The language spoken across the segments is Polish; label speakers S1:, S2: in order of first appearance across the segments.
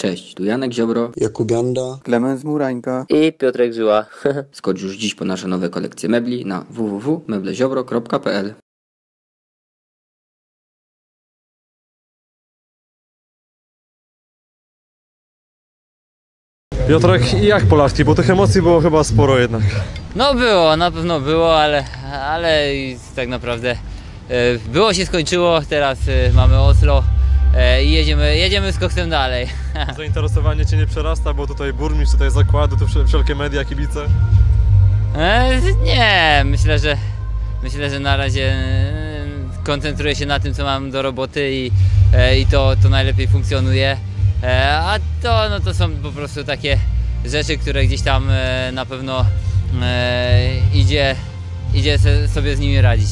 S1: Cześć, tu Janek Ziobro.
S2: Jakub Janda.
S3: Klemens Murańka.
S4: I Piotrek Żyła.
S1: Skocz już dziś po nasze nowe kolekcje mebli na www.mebleziobro.pl
S5: Piotrek, i jak Polski? Bo tych emocji było chyba sporo jednak.
S6: No było, na pewno było, ale, ale tak naprawdę e, było się skończyło, teraz e, mamy Oslo e, i jedziemy, jedziemy z koksem dalej.
S5: Zainteresowanie Cię nie przerasta, bo tutaj burmistrz, tutaj zakłady, tu wszel- wszelkie media, kibice.
S6: E, Nie, myślę, że myślę, że na razie e, koncentruję się na tym, co mam do roboty i, e, i to, to najlepiej funkcjonuje. E, A to, no to są po prostu takie rzeczy, które gdzieś tam e, na pewno e, idzie, idzie se- sobie z nimi radzić.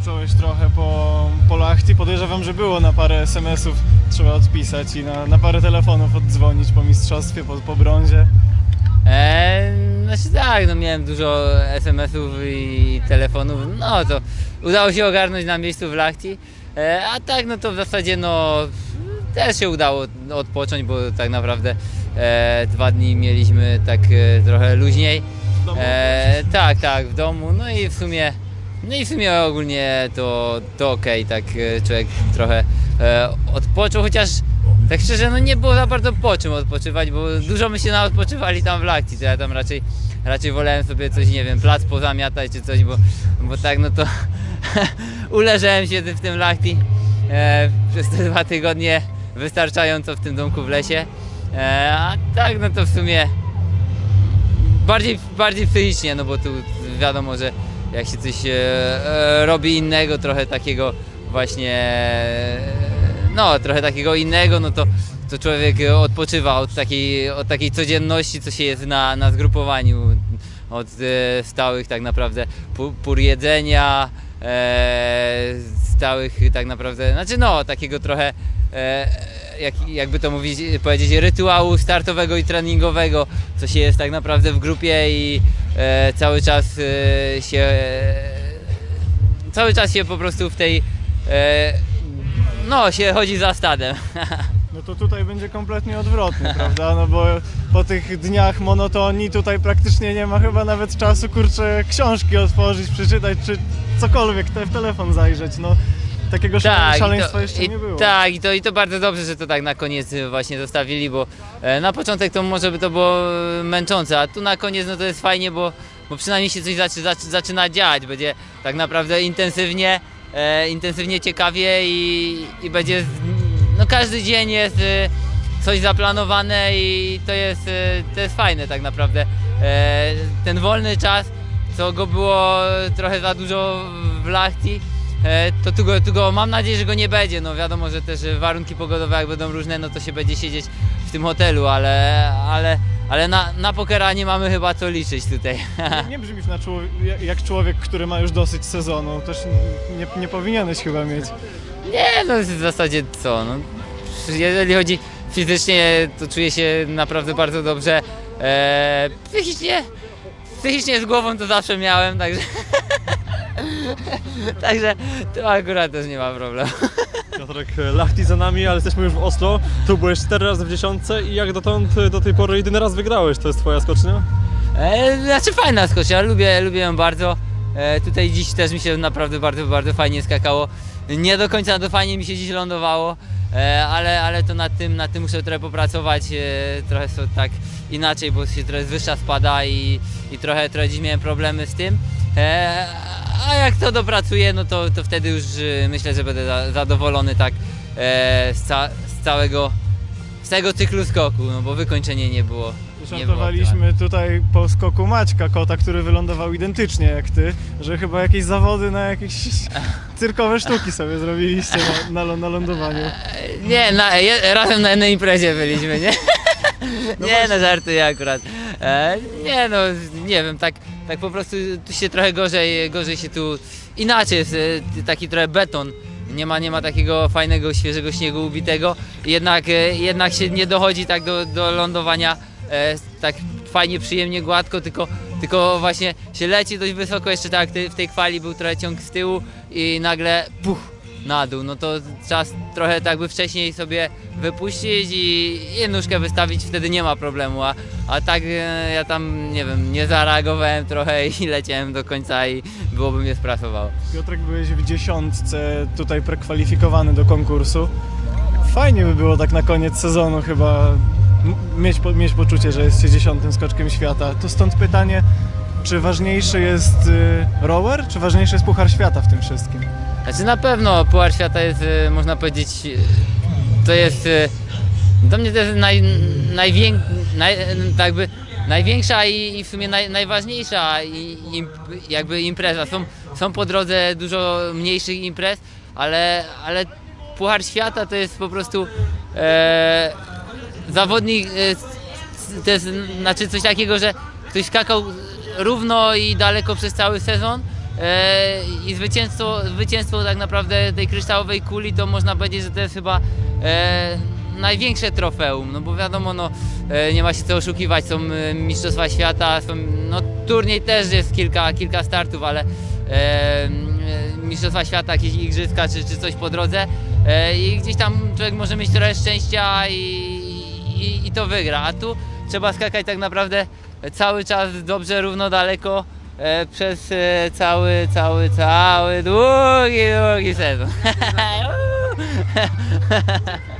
S7: Odpocząłeś trochę po, po lachti. Podejrzewam, że było na parę SMS-ów trzeba odpisać i na, na parę telefonów oddzwonić po mistrzostwie, po, po brązie.
S6: E, znaczy tak, no miałem dużo SMS-ów i telefonów, no to udało się ogarnąć na miejscu w Lachti, e, a tak no to w zasadzie no też się udało odpocząć, bo tak naprawdę e, dwa dni mieliśmy tak e, trochę luźniej.
S7: W domu
S6: E, tak, tak, w domu, no i w sumie, no i w sumie ogólnie to, to okej, tak e, człowiek trochę e, odpoczął, chociaż tak szczerze, no nie było za bardzo po czym odpoczywać, bo dużo my się odpoczywali tam w Lakti, to ja tam raczej, raczej wolałem sobie coś, nie wiem, plac pozamiatać czy coś, bo, bo tak no to uleżałem się w tym Lakti e, przez te dwa tygodnie wystarczająco w tym domku w lesie, e, a tak no to w sumie bardziej, bardziej psychicznie, no bo tu wiadomo, że jak się coś e, e, robi innego, trochę takiego właśnie, e, no trochę takiego innego, no to, to człowiek odpoczywa od takiej, od takiej codzienności, co się jest na, na zgrupowaniu, od e, stałych tak naprawdę pór, pór jedzenia, e, stałych tak naprawdę, znaczy no takiego trochę e, jak, jakby to mówić, powiedzieć, rytuału startowego i treningowego, co się jest tak naprawdę w grupie i cały czas e, się cały czas się po prostu w tej e, no się chodzi za stadem.
S7: No to tutaj będzie kompletnie odwrotnie, prawda? No bo po tych dniach monotonii tutaj praktycznie nie ma chyba nawet czasu, kurczę, książki otworzyć, przeczytać, czy cokolwiek, te, w telefon zajrzeć, no. Takiego
S6: i
S7: szaleństwa
S6: to,
S7: jeszcze nie było.
S6: Tak, i to, i to bardzo dobrze, że to tak na koniec właśnie zostawili, bo e, na początek to może by to było e, męczące, a tu na koniec no to jest fajnie, bo, bo przynajmniej się coś zaczy, zaczy, zaczyna dziać, będzie tak naprawdę intensywnie, e, intensywnie ciekawie i, i będzie, no każdy dzień jest e, coś zaplanowane i to jest, to jest fajne tak naprawdę. E, ten wolny czas, co go było trochę za dużo w Lachti, to tu go, tu go mam nadzieję, że go nie będzie. No wiadomo, że też e, warunki pogodowe jak będą różne, no to się będzie siedzieć w tym hotelu, ale, ale, ale na, na pokera nie mamy chyba co liczyć tutaj.
S7: Nie, nie brzmisz na człowiek, jak człowiek, który ma już dosyć sezonu, też nie, nie powinieneś chyba mieć.
S6: Nie, no w zasadzie co, no. Jeżeli chodzi fizycznie, to czuję się naprawdę bardzo dobrze. E, psychicznie, psychicznie z głową to zawsze miałem, także... Także to akurat też nie ma problemu.
S5: Piotrek, Lachti za nami, ale jesteśmy już w Oslo. Tu byłeś 4 razy w dziesiątce i jak dotąd e, do tej pory jedyny raz wygrałeś. To jest Twoja skocznia?
S6: E, znaczy fajna skocznia, lubię, lubię ją bardzo. E, tutaj dziś też mi się naprawdę bardzo, bardzo fajnie skakało. Nie do końca to fajnie mi się dziś lądowało, e, ale, ale to nad tym, nad tym muszę trochę popracować. E, trochę są tak inaczej, bo się trochę wyższa spada i, i trochę, trochę dziś miałem problemy z tym. E, a jak to dopracuję, no to, to wtedy już e, myślę, że będę za, zadowolony tak e, z, ca, z całego z tego cyklu skoku, no bo wykończenie nie było.
S7: Żartowaliśmy tutaj po skoku Maćka, kota, który wylądował identycznie jak ty, że chyba jakieś zawody na jakieś cyrkowe sztuki sobie zrobiliście na, na, na lądowaniu.
S6: Nie, na, je, razem na jednej imprezie byliśmy, nie? nie, no żartuję akurat. E, nie no, nie wiem, tak, tak po prostu tu się trochę gorzej, gorzej się tu, inaczej jest, e, taki trochę beton. Nie ma, nie ma takiego fajnego, świeżego śniegu ubitego. Jednak, e, jednak się nie dochodzi tak do, do lądowania e, tak fajnie, przyjemnie, gładko, tylko, tylko właśnie się leci dość wysoko, jeszcze tak w tej kwali był trochę ciąg z tyłu i nagle puch, na dół, no to czas trochę tak by wcześniej sobie wypuścić i nóżkę wystawić, wtedy nie ma problemu, a, a tak e, ja tam, nie wiem, nie zareagowałem trochę i leciałem do końca i byłoby mnie sprasowało.
S7: Piotrek, byłeś w dziesiątce tutaj prekwalifikowany do konkursu. Fajnie by było tak na koniec sezonu chyba mieć, mieć poczucie, że jest się dziesiątym skoczkiem świata. To stąd pytanie, czy ważniejszy jest y, rower, czy ważniejszy jest Puchar Świata w tym wszystkim?
S6: Znaczy na pewno Puchar Świata jest, e, można powiedzieć, e, to jest, dla mnie to jest naj, naj, tak jakby największa i, i w sumie naj, najważniejsza i, jakby impreza. Są, są po drodze dużo mniejszych imprez, ale, ale Puchar Świata to jest po prostu e, zawodnik, e, to jest znaczy coś takiego, że ktoś skakał równo i daleko przez cały sezon e, i zwycięstwo, zwycięstwo tak naprawdę tej kryształowej kuli to można powiedzieć, że to jest chyba e, największe trofeum, no bo wiadomo, no, e, nie ma się co oszukiwać, są e, Mistrzostwa Świata, są, no turniej też jest kilka, kilka startów, ale e, e, Mistrzostwa Świata, jakieś igrzyska czy, czy coś po drodze e, i gdzieś tam człowiek może mieć trochę szczęścia i, i, i to wygra, a tu trzeba skakać tak naprawdę cały czas dobrze, równo daleko e, przez e, cały, cały, cały długi, długi sezon.